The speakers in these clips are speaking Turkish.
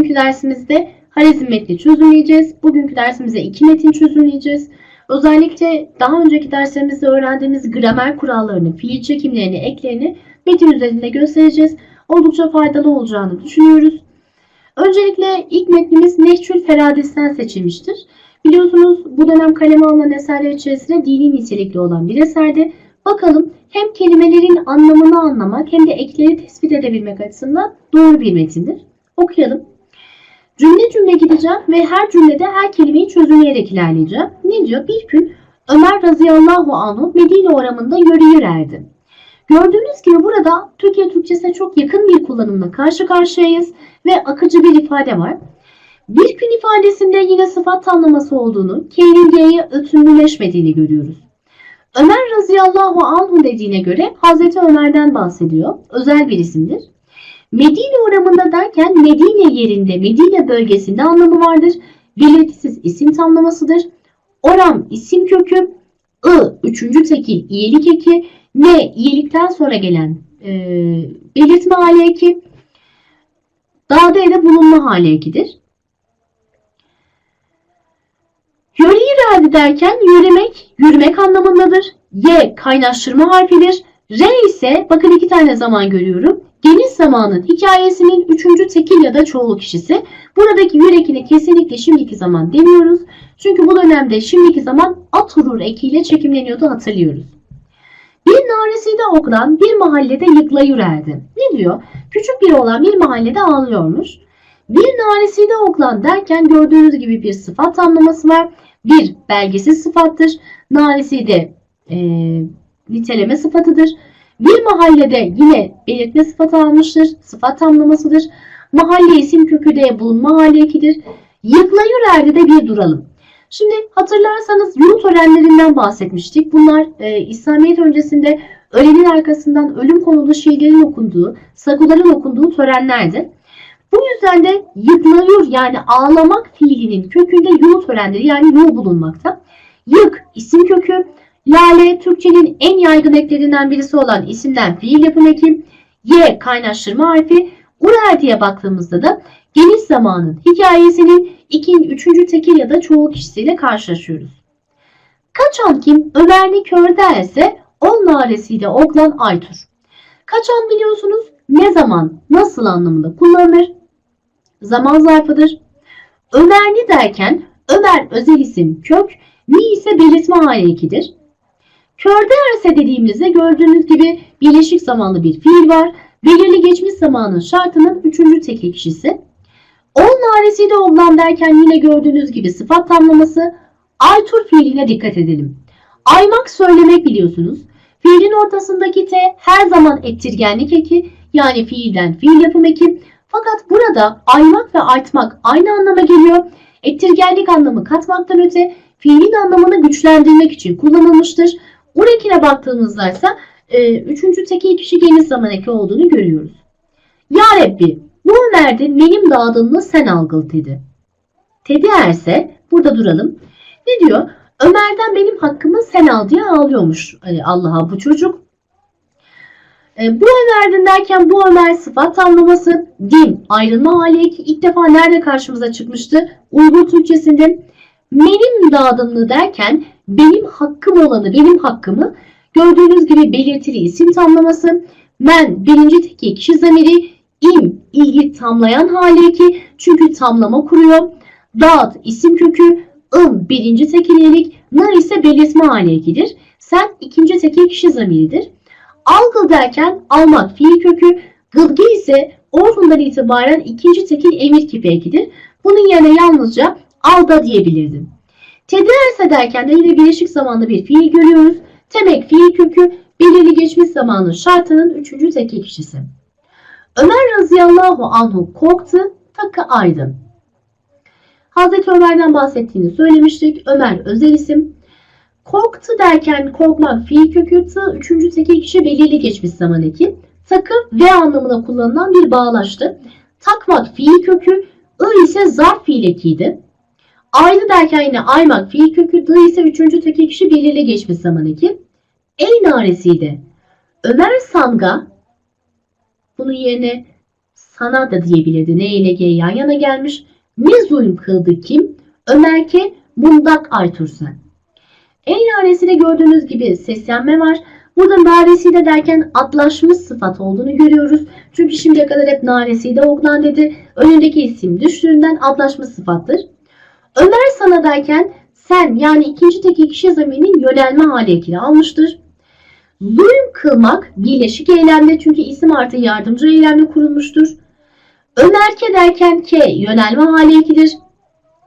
Bugünkü dersimizde Harizm metni çözümleyeceğiz. Bugünkü dersimizde iki metin çözümleyeceğiz. Özellikle daha önceki derslerimizde öğrendiğimiz gramer kurallarını, fiil çekimlerini, eklerini metin üzerinde göstereceğiz. Oldukça faydalı olacağını düşünüyoruz. Öncelikle ilk metnimiz Nehçül Feradis'ten seçilmiştir. Biliyorsunuz bu dönem kaleme alınan eserler içerisinde dini nitelikli olan bir eserdi. Bakalım hem kelimelerin anlamını anlamak hem de ekleri tespit edebilmek açısından doğru bir metindir. Okuyalım. Cümle cümle gideceğim ve her cümlede her kelimeyi çözümleyerek ilerleyeceğim. Ne diyor? Bir gün Ömer radıyallahu anhu Medine oramında yürüyür erdi. Gördüğünüz gibi burada Türkiye Türkçesine çok yakın bir kullanımla karşı karşıyayız ve akıcı bir ifade var. Bir gün ifadesinde yine sıfat tamlaması olduğunu, K'nin G'ye ötünlüleşmediğini görüyoruz. Ömer radıyallahu anhu dediğine göre Hazreti Ömer'den bahsediyor. Özel bir isimdir. Medine oramında derken Medine yerinde, Medine bölgesinde anlamı vardır. Belirtisiz isim tamlamasıdır. Oram isim kökü, I üçüncü tekil iyelik eki, N iyelikten sonra gelen e, belirtme hali eki, Dağda de bulunma hali ekidir. Yürüyür erdi derken yürümek, yürümek anlamındadır. Y kaynaştırma harfidir. R ise bakın iki tane zaman görüyorum. Geniş zamanın hikayesinin üçüncü tekil ya da çoğul kişisi. Buradaki yürekini kesinlikle şimdiki zaman demiyoruz. Çünkü bu dönemde şimdiki zaman aturur ekiyle çekimleniyordu hatırlıyoruz. Bir nareside oklan bir mahallede yıklayırerdi. Ne diyor? Küçük bir olan bir mahallede ağlıyormuş. Bir nareside oklan derken gördüğünüz gibi bir sıfat anlaması var. Bir belgesiz sıfattır. Nareside e, niteleme sıfatıdır. Bir mahallede yine belirtme sıfatı almıştır. Sıfat tamlamasıdır. Mahalle isim kökü de bulunma hali ekidir. Yıklayırerdi de bir duralım. Şimdi hatırlarsanız yıl törenlerinden bahsetmiştik. Bunlar e, İslamiyet öncesinde ölenin arkasından ölüm konulu şiirlerin okunduğu, saguların okunduğu törenlerdi. Bu yüzden de yıklayır yani ağlamak fiilinin kökünde yıl törenleri yani yıl bulunmakta. Yık isim kökü, lale Türkçenin en yaygın eklerinden birisi olan isimden fiil yapım ekim, y kaynaştırma harfi, urer diye baktığımızda da geniş zamanın hikayesinin ikinci, üçüncü tekil ya da çoğu kişisiyle karşılaşıyoruz. Kaçan kim Ömerli kör derse on naresiyle oklan Aytur. Kaçan biliyorsunuz ne zaman, nasıl anlamında kullanılır? Zaman zarfıdır. Ömerli derken Ömer özel isim kök, ni ise belirtme hali ekidir. Körde erse dediğimizde gördüğünüz gibi birleşik zamanlı bir fiil var. Belirli geçmiş zamanın şartının üçüncü tekil kişisi. On naresiyle oğlan derken yine gördüğünüz gibi sıfat tamlaması Aytur fiiline dikkat edelim. Aymak söylemek biliyorsunuz. Fiilin ortasındaki T her zaman ettirgenlik eki yani fiilden fiil yapım eki. Fakat burada aymak ve artmak aynı anlama geliyor. Ettirgenlik anlamı katmaktan öte fiilin anlamını güçlendirmek için kullanılmıştır. Urekine baktığımızda ise e, üçüncü tekil kişi geniş zaman eki olduğunu görüyoruz. Ya Rabbi bu Ömer'de benim dağıdığımı sen algıl dedi. Tedi erse burada duralım. Ne diyor? Ömer'den benim hakkımı sen al diye ağlıyormuş hani Allah'a bu çocuk. E, bu Ömer'den derken bu Ömer sıfat anlaması din ayrılma hali ilk defa nerede karşımıza çıkmıştı? Uygur Türkçesinde benim dağıdımlı derken benim hakkım olanı benim hakkımı gördüğünüz gibi belirtili isim tamlaması men birinci teki kişi zamiri im ilgi tamlayan hali ki çünkü tamlama kuruyor. Dağıt isim kökü, ım birinci tekillik, nar ise belirtme hali ekidir. Sen ikinci tekil kişi zamiridir. Algıl derken almak fiil kökü, gılgı ise orfundan itibaren ikinci tekil emir kipi ekidir. Bunun yerine yalnızca alga diyebilirdim. Tederse derken de yine birleşik zamanlı bir fiil görüyoruz. Temek fiil kökü, belirli geçmiş zamanın şartının üçüncü tekil kişisi. Ömer radıyallahu anhu korktu, takı aydı. Hazreti Ömer'den bahsettiğini söylemiştik. Ömer özel isim. Korktu derken korkmak fiil kökü tı, üçüncü tekil kişi belirli geçmiş zaman eki. Takı ve anlamına kullanılan bir bağlaçtı. Takmak fiil kökü, ı ise zarf fiil ekiydi. Aydı derken yine aymak fiil kökü, dı ise üçüncü tekil kişi belirli geçmiş zaman eki. Ey naresiydi. Ömer Samga bunun yerine sana da diyebilirdi. Ne ile G yan yana gelmiş. Ne zulüm kıldı kim? Ömer K. Mundak Aytursen. E naresinde gördüğünüz gibi seslenme var. Burada nareside derken atlaşmış sıfat olduğunu görüyoruz. Çünkü şimdiye kadar hep nareside oklan dedi. Önündeki isim düştüğünden atlaşmış sıfattır. Ömer sana derken sen yani ikinci teki kişi zamirinin yönelme hali ekini almıştır. Zulüm kılmak birleşik eylemde çünkü isim artı yardımcı eylemle kurulmuştur. Ömerke derken ke yönelme hali.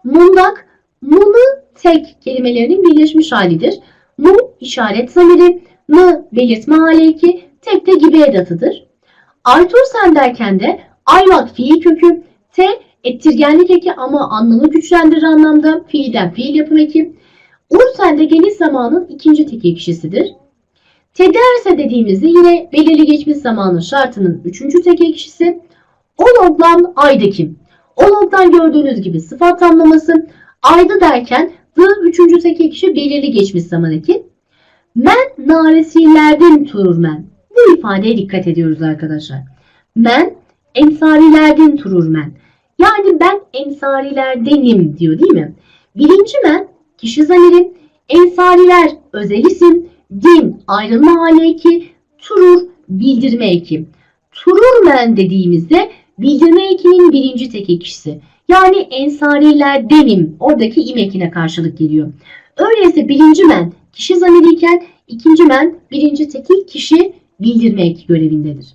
Mundak, munu tek kelimelerinin birleşmiş halidir. Mu işaret zamiri, mı belirtme hali eki, tek de gibi edatıdır. Artur sen derken de ayvak fiil kökü, te ettirgenlik eki ama anlamı güçlendirir anlamda fiilden fiil yapım eki. Ursen de geniş zamanın ikinci teki kişisidir. Tederse dediğimizde yine belirli geçmiş zamanın şartının üçüncü teki kişisi. Ologlan aydı kim? Ologdan gördüğünüz gibi sıfat tamlaması. Aydı derken the üçüncü teki kişi belirli geçmiş zaman eki. Men naresilerden turur men. Bu ifadeye dikkat ediyoruz arkadaşlar. Men ensarilerden turur men. Yani ben ensarilerdenim diyor değil mi? Birinci men kişi zamiri, ensariler özel isim, din ayrılma hali eki, turur bildirme eki. Turur men dediğimizde bildirme ekinin birinci teki kişisi. Yani ensarilerdenim oradaki im ekine karşılık geliyor. Öyleyse birinci men kişi zamiriyken ikinci men birinci tekil kişi bildirme eki görevindedir.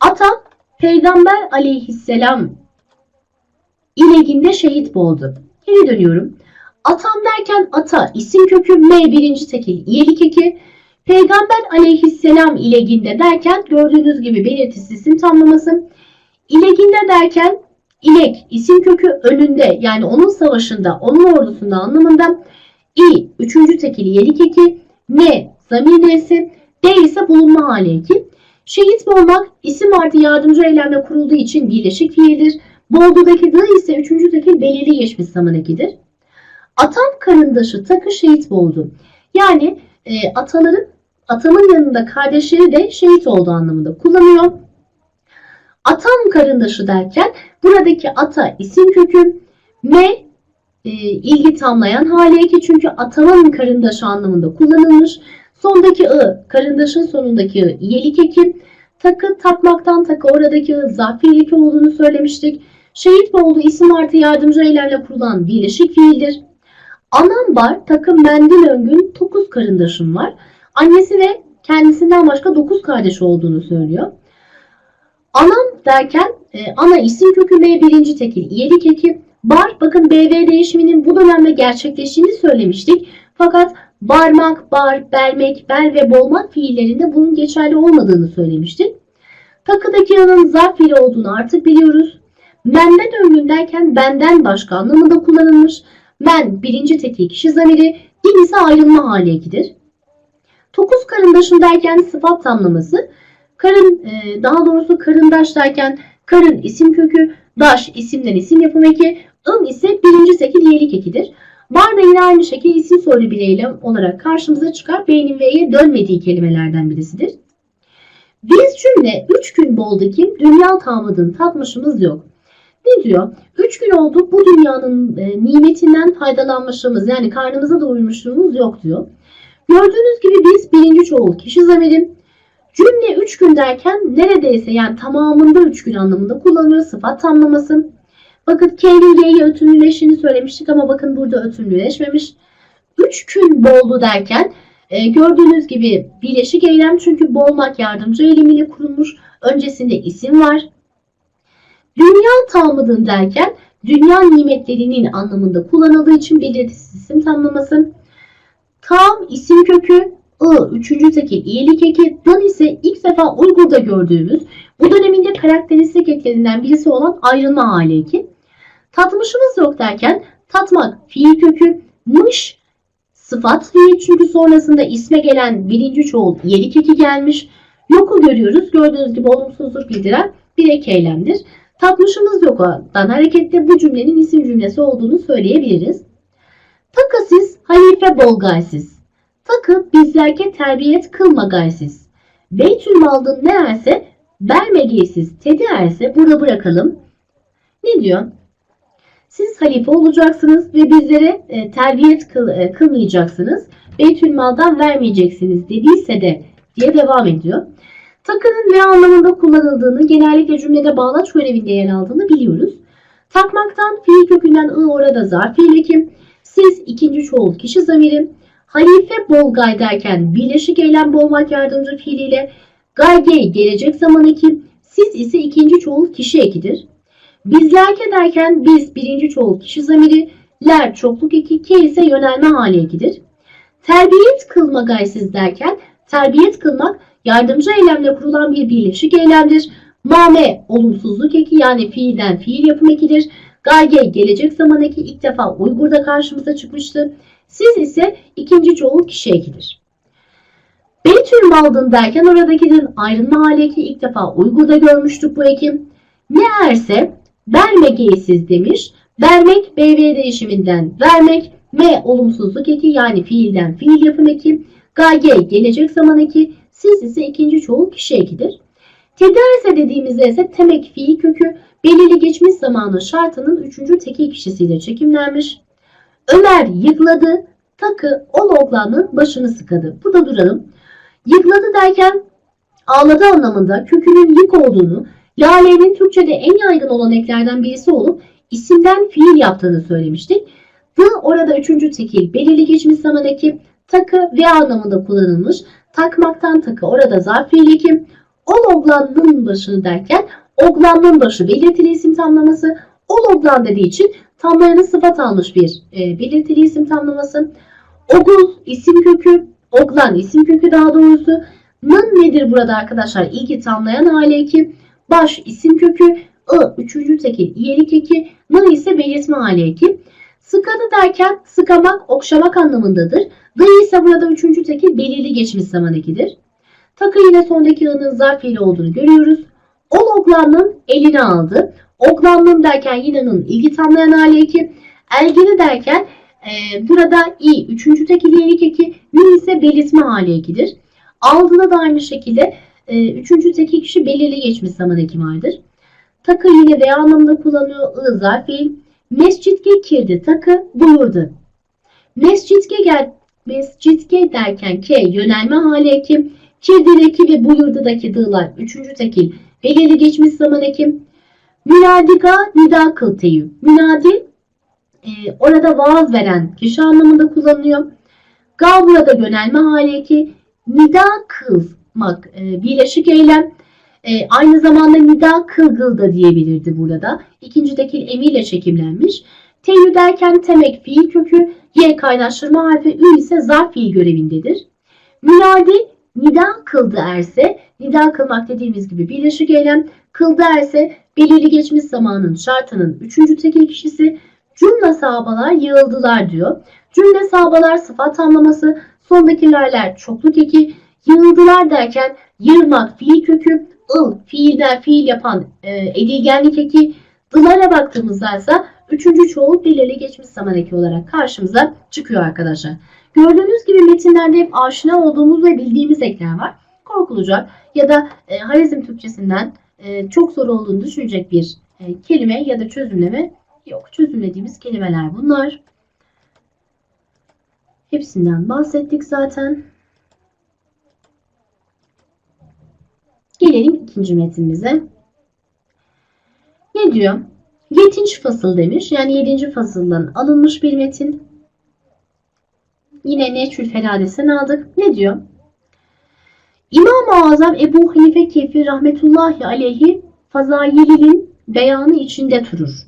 Ata Peygamber aleyhisselam ileginde şehit oldu. Geri dönüyorum. Atam derken ata isim kökü M birinci tekil iyelik eki. Peygamber aleyhisselam ileginde derken gördüğünüz gibi belirtisi isim tamlaması. İleginde derken ilek isim kökü önünde yani onun savaşında onun ordusunda anlamında. İ üçüncü tekil iyelik eki. M zamir nesi. D ise bulunma hali eki. Şehit olmak isim artı yardımcı eylemle kurulduğu için birleşik fiildir. Boldu'daki D ise üçüncü tekil belirli geçmiş zaman ekidir. Atam karındaşı takı şehit oldu. Yani e, ataların atamın yanında kardeşleri de şehit oldu anlamında kullanıyor. Atam karındaşı derken buradaki ata isim kökü M e, ilgi tamlayan hali eki çünkü atamın karındaşı anlamında kullanılmış. Sondaki ı karındaşın sonundaki ı iyelik eki. Takı takmaktan takı oradaki ı zarf fiil eki olduğunu söylemiştik. Şehit olduğu isim artı yardımcı eylemle kurulan birleşik fiildir. Anam var, takım mendil öngün 9 karındaşım var. Annesi ve kendisinden başka 9 kardeş olduğunu söylüyor. Anam derken e, ana isim kökü B birinci tekil iyelik eki. Bar bakın BV değişiminin bu dönemde gerçekleştiğini söylemiştik. Fakat barmak, bar, bermek, bel ve bolmak fiillerinde bunun geçerli olmadığını söylemiştik. Takıdaki yanın zarf fiili olduğunu artık biliyoruz. Menden öngün derken benden başka anlamında kullanılmış. Men birinci tekil kişi zamiri, din ise ayrılma hali ekidir. Dokuz karındaşım derken sıfat tamlaması. Karın, e, daha doğrusu karındaş derken karın isim kökü, daş isimden isim yapım eki, ım ise birinci tekil iyelik ekidir. Var da yine aynı şekilde isim soylu bir eylem olarak karşımıza çıkar. B'nin V'ye dönmediği kelimelerden birisidir. Biz cümle 3 gün boldu kim? Dünya tamadın tatmışımız yok. Ne diyor? 3 gün oldu bu dünyanın e, nimetinden faydalanmışımız yani karnımıza doyurmuşluğumuz yok diyor. Gördüğünüz gibi biz birinci çoğul kişi zamirim. Cümle 3 gün derken neredeyse yani tamamında 3 gün anlamında kullanılıyor sıfat tamlaması. Bakın K'nin ötünlüleştiğini söylemiştik ama bakın burada ötünlüleşmemiş. 3 gün boldu derken e, gördüğünüz gibi birleşik eylem çünkü bolmak yardımcı eylemiyle kurulmuş. Öncesinde isim var. Dünya tamıdın derken dünya nimetlerinin anlamında kullanıldığı için belirtisiz isim tamlaması. Tam isim kökü I, üçüncü tekil iyilik eki, dan ise ilk defa Uygur'da gördüğümüz bu döneminde karakteristik eklerinden birisi olan ayrılma hali eki. Tatmışımız yok derken tatmak fiil kökü, mış sıfat fiil çünkü sonrasında isme gelen birinci çoğul iyilik eki gelmiş. Yoku görüyoruz. Gördüğünüz gibi olumsuzluk bildiren bir ek eylemdir. Tatmışımız yok'dan hareketle bu cümlenin isim cümlesi olduğunu söyleyebiliriz. Takasız, halife bol gaysiz. Takı bizlerke terbiyet kılma gaysiz. Beytül maldın ne erse Bermegeysiz tedier ise burada bırakalım. Ne diyor? Siz halife olacaksınız ve bizlere e, terbiyet kıl, e, kılmayacaksınız. Beytülmal'dan vermeyeceksiniz dediyse de diye devam ediyor. Takının ve anlamında kullanıldığını genellikle cümlede bağlaç görevinde yer aldığını biliyoruz. Takmaktan fiil kökünden ı orada zarf fiil ekim. Siz ikinci çoğul kişi zamiri. Halife bolgay derken birleşik eylem bolmak yardımcı fiiliyle gaygey gelecek zaman ekim. Siz ise ikinci çoğul kişi ekidir. Bizlerke derken biz birinci çoğul kişi zamiri. Ler çokluk eki, ke ise yönelme hali ekidir. Terbiyet kılma gaysiz derken terbiyet kılmak yardımcı eylemle kurulan bir birleşik eylemdir. Mame olumsuzluk eki yani fiilden fiil yapım ekidir. Gayge gelecek zaman eki ilk defa Uygur'da karşımıza çıkmıştı. Siz ise ikinci çoğul kişi ekidir. Beytül maldın derken oradakinin ayrılma hali eki ilk defa Uygur'da görmüştük bu ekim. Ne erse vermegeysiz demiş. Vermek BV değişiminden vermek. M olumsuzluk eki yani fiilden fiil yapım eki. Gayge gelecek zaman eki. Siz ise ikinci çoğul kişi ekidir. Tederse dediğimizde ise temek fiil kökü belirli geçmiş zamanı şartının üçüncü tekil kişisiyle çekimlenmiş. Ömer yıkladı, takı o loglanın başını sıkadı. Burada duralım. Yıkladı derken ağladı anlamında kökünün yık olduğunu, Lale'nin Türkçe'de en yaygın olan eklerden birisi olup isimden fiil yaptığını söylemiştik. The orada üçüncü tekil belirli geçmiş zaman eki takı ve anlamında kullanılmış. Takmaktan takı orada zarf fiil ekim. O loglanın başını derken oglanın başı belirtili isim tamlaması. O dediği için tamlayanı sıfat almış bir e, belirtili isim tamlaması. Ogul isim kökü, oglan isim kökü daha doğrusu. Nın nedir burada arkadaşlar? İlgi tamlayan hali eki. Baş isim kökü, ı üçüncü tekil iyelik eki, nı ise belirtme hali eki. Sıkadı derken sıkamak, okşamak anlamındadır. Dı ise burada üçüncü tekil belirli geçmiş zaman ekidir. Takı yine sondaki ı'nın zarf fiili olduğunu görüyoruz. Ol oglanın elini aldı. Oglanın derken yine ı'nın ilgi tamlayan hali eki. Elgini derken e, burada i üçüncü tekil iyelik eki, nü ise belirtme hali ekidir. Aldığında da aynı şekilde e, üçüncü tekil kişi belirli geçmiş zaman eki vardır. Takı yine V anlamında kullanılıyor. I zarf fiil. Mescitke kirdi takı buyurdu. Mescitke gel mescitke derken ke yönelme hali ekim. Kirdideki ve buyurdudaki dığlar üçüncü tekil belirli geçmiş zaman ekim. Münadika nida kıl teyü. Münadi e, orada vaaz veren kişi anlamında kullanılıyor. Gav burada yönelme hali eki. Nida kılmak e, birleşik eylem. E, aynı zamanda nida kılgıl da diyebilirdi burada. İkinci tekil emiyle çekimlenmiş. Teyü derken temek fiil kökü, y kaynaştırma harfi, ü ise zarf fiil görevindedir. Münadi nida kıldı erse, nida kılmak dediğimiz gibi birleşik eylem, kıldı erse belirli geçmiş zamanın şartının üçüncü tekil kişisi, cümle sahabalar yığıldılar diyor. Cümle sahabalar sıfat tamlaması, sondaki lerler çokluk eki, yığıldılar derken yığmak fiil kökü, ıl fiilden fiil yapan e, edilgenlik eki, dılara baktığımızda ise üçüncü çoğul belirli geçmiş zaman eki olarak karşımıza çıkıyor arkadaşlar. Gördüğünüz gibi metinlerde hep aşina olduğumuz ve bildiğimiz ekler var. Korkulacak ya da e, Harizm Türkçesinden e, çok soru olduğunu düşünecek bir e, kelime ya da çözümleme yok. Çözümlediğimiz kelimeler bunlar. Hepsinden bahsettik zaten. Gelelim ikinci metnimize. Ne diyor? Yedinci fasıl demiş. Yani yedinci fasıldan alınmış bir metin. Yine Neçül Felades'ten aldık. Ne diyor? İmam-ı Azam Ebu Hanife Kefi rahmetullahi aleyhi Fazayil'in beyanı içinde durur.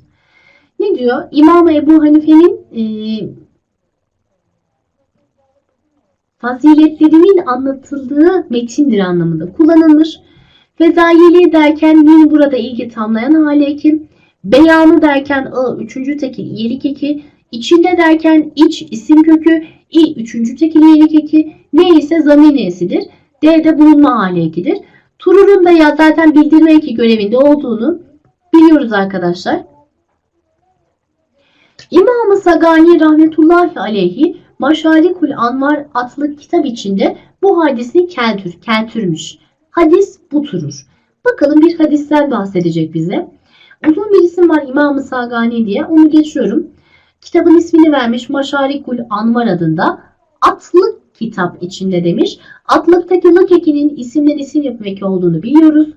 Ne diyor? İmam Ebu Hanife'nin e, faziletlerinin anlatıldığı metindir anlamında kullanılmış. Fezayili derken min burada ilgi tamlayan hali eki, beyanı derken ı üçüncü tekil iyelik eki, içinde derken iç isim kökü, i üçüncü tekil iyelik eki, ne ise zamir nesidir, d'de bulunma hali ekidir. Turur'un da ya zaten bildirme eki görevinde olduğunu biliyoruz arkadaşlar. İmam-ı Sagani rahmetullahi aleyhi Maşarikul Anvar adlı kitap içinde bu hadisi keltür, keltürmüş. Hadis bu turur. Bakalım bir hadisten bahsedecek bize. Uzun bir isim var İmam-ı Sagani diye. Onu geçiyorum. Kitabın ismini vermiş Maşarikul Anvar adında. Atlık kitap içinde demiş. Atlıktaki lık ekinin isimden isim yapım olduğunu biliyoruz.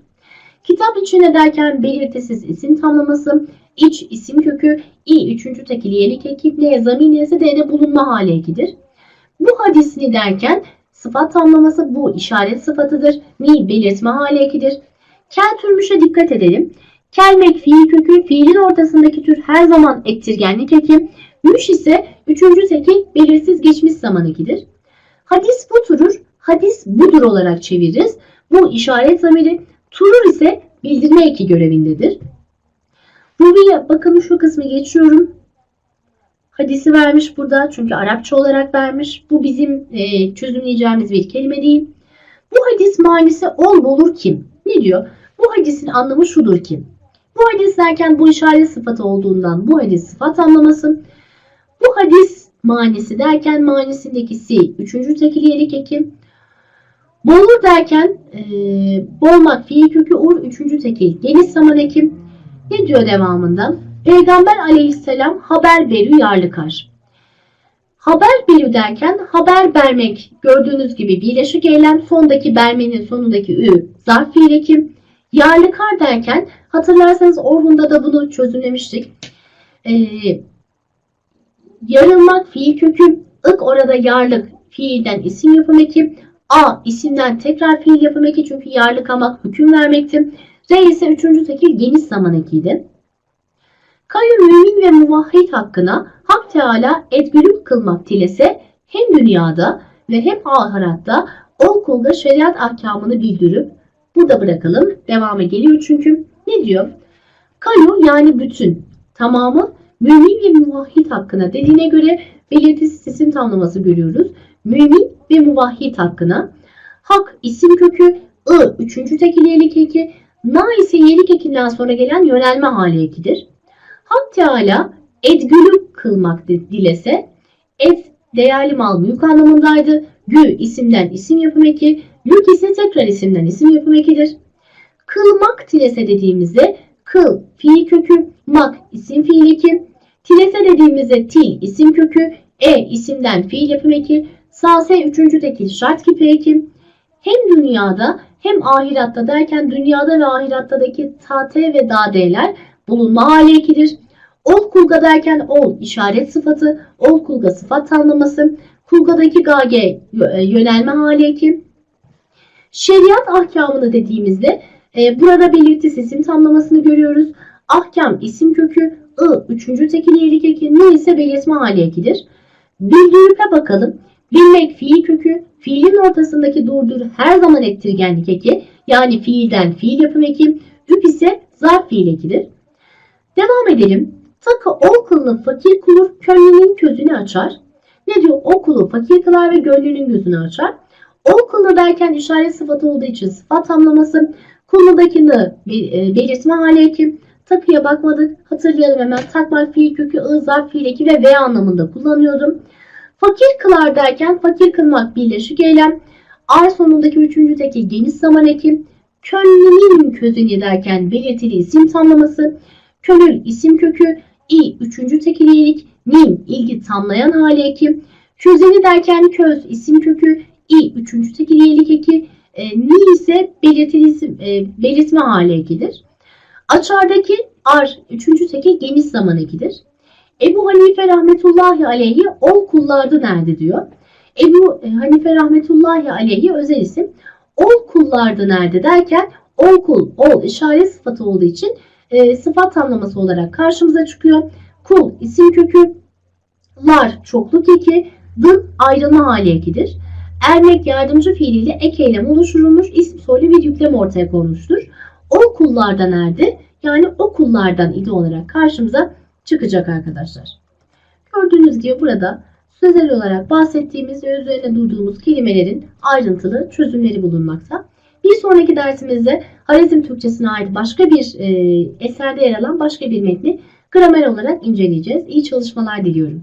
Kitap içinde derken belirtisiz isim tamlaması, iç isim kökü, i üçüncü tekil yenik eki, ne zamin ise d'de bulunma hali ekidir. Bu hadisini derken sıfat tamlaması bu işaret sıfatıdır. Mi belirtme hali ekidir. Kel türmüşe dikkat edelim. Kelmek fiil kökü, fiilin ortasındaki tür her zaman ektirgenlik eki. Müş ise üçüncü tekil belirsiz geçmiş zaman ekidir. Hadis bu turur, hadis budur olarak çeviririz. Bu işaret zamiri, turur ise bildirme eki görevindedir. Ruviye bakalım şu kısmı geçiyorum. Hadisi vermiş burada çünkü Arapça olarak vermiş. Bu bizim e, çözümleyeceğimiz bir kelime değil. Bu hadis manisi ol bulur kim? Ne diyor? Bu hadisin anlamı şudur ki. Bu hadis derken bu işaret sıfatı olduğundan bu hadis sıfat anlaması. Bu hadis manisi derken manisindeki si üçüncü tekiliyelik eki. Bolur derken e, bolmak fiil kökü ur üçüncü tekil geniş zaman eki. Ne diyor devamında? Peygamber aleyhisselam haber verü yarlıkar. Haber verü derken haber vermek gördüğünüz gibi birleşik eylem sondaki bermenin sonundaki ü zarf fiil eki. Yarlıkar derken hatırlarsanız Orhun'da da bunu çözümlemiştik. Ee, yarılmak fiil kökü, ık orada yarlık fiilden isim yapım eki, a isimden tekrar fiil yapım eki çünkü yarlıkamak hüküm vermekti. R ise üçüncü tekil geniş zaman ekiydi. Kayyum mümin ve muvahhid hakkına Hak Teala edgülük kılmak dilese hem dünyada ve hem ahiratta ol kulda şeriat ahkamını bildirip burada bırakalım. Devamı geliyor çünkü. Ne diyor? Kayu yani bütün tamamı mümin ve muvahhid hakkına dediğine göre belirtisiz isim tamlaması görüyoruz. Mümin ve muvahhid hakkına hak isim kökü ı üçüncü tekiliyelik eki na ise yenik ekinden sonra gelen yönelme hali ekidir. Hak Teala edgülü kılmak dilese et değerli mal mülk anlamındaydı. Gü isimden isim yapım eki, lük ise tekrar isimden isim yapım ekidir. Kılmak tilese dediğimizde kıl fiil kökü, mak isim fiil eki, tilese dediğimizde til isim kökü, e isimden fiil yapım eki, sase üçüncü tekil şart kipi eki. Hem dünyada hem ahiratta derken dünyada ve ahirattaki tate ve dadeler bulunma hali ekidir. Ol kulga derken ol işaret sıfatı, ol kulga sıfat tanımlaması, kulgadaki gage yönelme hali eki. Şeriat ahkamını dediğimizde e, burada belirtisiz isim tamlamasını görüyoruz. Ahkam isim kökü, ı üçüncü tekiliyelik eki, ne ise belirtme hali ekidir. Bildirüpe bakalım. Bilmek fiil kökü, fiilin ortasındaki durdur her zaman ettirgenlik eki, yani fiilden fiil yapım eki, rüp ise zarf fiil ekidir. Devam edelim. Takı ol kılını fakir kılır, könlünün gözünü açar. Ne diyor? O kulu fakir kılar ve gönlünün gözünü açar. Ol kılını derken işaret sıfatı olduğu için sıfat tamlaması. Konudakini e, belirtme hali eki. Takıya bakmadık. Hatırlayalım hemen. Takmak fiil kökü ı, fiil eki ve v anlamında kullanıyordum. Fakir kılar derken fakir kılmak birleşik eylem. Ar sonundaki üçüncü tekil geniş zaman eki. Könlünün közünü derken belirtili isim tamlaması. Könül isim kökü. İ üçüncü tekiliyelik. Mim ilgi tamlayan hali eki. Közeni derken köz isim kökü. i üçüncü tekiliyelik eki. E, ni ise belirtili isim, e, belirtme hali ekidir. Açardaki ar üçüncü tekil geniş zaman ekidir. Ebu Hanife rahmetullahi aleyhi ol kullardı nerede diyor. Ebu Hanife rahmetullahi aleyhi özel isim. Ol kullardı nerede derken ol kul, ol işaret sıfatı olduğu için e, sıfat tamlaması olarak karşımıza çıkıyor. Kul isim kökü, lar çokluk eki, dın ayrılma hali ekidir. Ermek yardımcı fiiliyle ek eylem oluşturulmuş isim soylu bir yüklem ortaya konmuştur. O kullardan nerede? Yani o kullardan idi olarak karşımıza çıkacak arkadaşlar. Gördüğünüz gibi burada sözel olarak bahsettiğimiz ve üzerine durduğumuz kelimelerin ayrıntılı çözümleri bulunmakta. Bir sonraki dersimizde Harizm Türkçesine ait başka bir e, eserde yer alan başka bir metni gramer olarak inceleyeceğiz. İyi çalışmalar diliyorum.